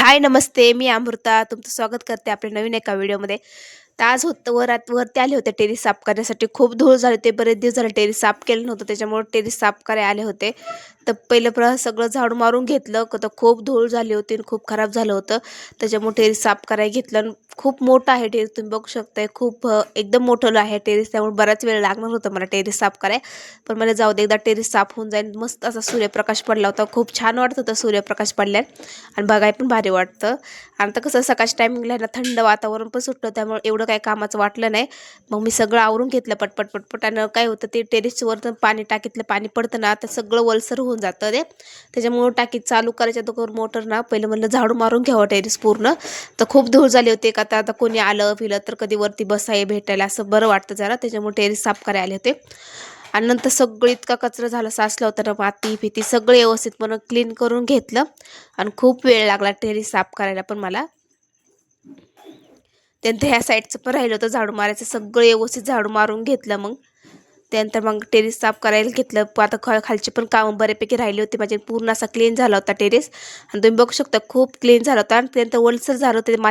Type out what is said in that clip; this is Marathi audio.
हाय नमस्ते मी अमृता. तुमचं स्वागत करते आपल्या नवीन एका व्हिडिओमध्ये. तर आज होतं वरात वरती आले होते टेरिस साफ करण्यासाठी. खूप धूळ झाले होते बरेच दिवस झाले टेरिस साफ केलं नव्हतं त्याच्यामुळे टेरिस साफ करायला आले होते. तर पहिलं प्र सगळं झाडू मारून घेतलं. क तर खूप धूळ झाली होती आणि खूप खराब झालं होतं. त्याच्यामुळे टेरिस साफ करायला घेतलं आणि खूप मोठं आहे टेरिस. तुम्ही बघू शकताय खूप एकदम मोठं आहे टेरिस. त्यामुळे बराच वेळ लागणार होतं मला टेरिस साफ करायला. पण मला जाऊ दे एकदा टेरिस साफ होऊन जाईल. मस्त असा सूर्यप्रकाश पडला होता. खूप छान वाटत होतं सूर्यप्रकाश पडल्यावर आणि बघाय पण भारी वाटतं. आणि आता कसं सकाळच्या टायमिंगला ना थंड वातावरण पण सुटलं. त्यामुळे एवढं काही कामाचं वाटलं नाही. मग मी सगळं आवरून घेतलं पटपट पटपट. आणि काय होतं ते टेरेसवर पाणी टाकीतलं. पाणी पडतं ना तर सगळं वलसर होऊन जातं ते. त्याच्यामुळं टाकी चालू करायच्या तर मोटर ना पहिलं म्हणलं झाडू मारून घ्यावं टेरिस पूर्ण. तर खूप धूळ झाली होती का आता आता कोणी आलं फिलं तर कधी वरती बसाय भेटायला असं बरं वाटतं जरा. त्याच्यामुळे टेरिस साफ करायला आले होते. आणि नंतर सगळं इतका कचरा झाला साचला होता ना माती फिती सगळं व्यवस्थितपणे क्लीन करून घेतलं. आणि खूप वेळ लागला टेरिस साफ करायला पण मला. त्यानंतर ह्या साईडचं पण राहिलं होतं झाडू मारायचं सगळं व्यवस्थित झाडू मारून घेतलं मग. त्यानंतर मग टेरेस साफ करायला घेतलं. आता खा खालची पण कामं बऱ्यापैकी राहिली होती. माझे पूर्ण असा क्लीन झाला होता टेरेस आणि तुम्ही बघू शकता खूप क्लीन झाला होता. आणि त्यानंतर ओलसर झालं होतं. मा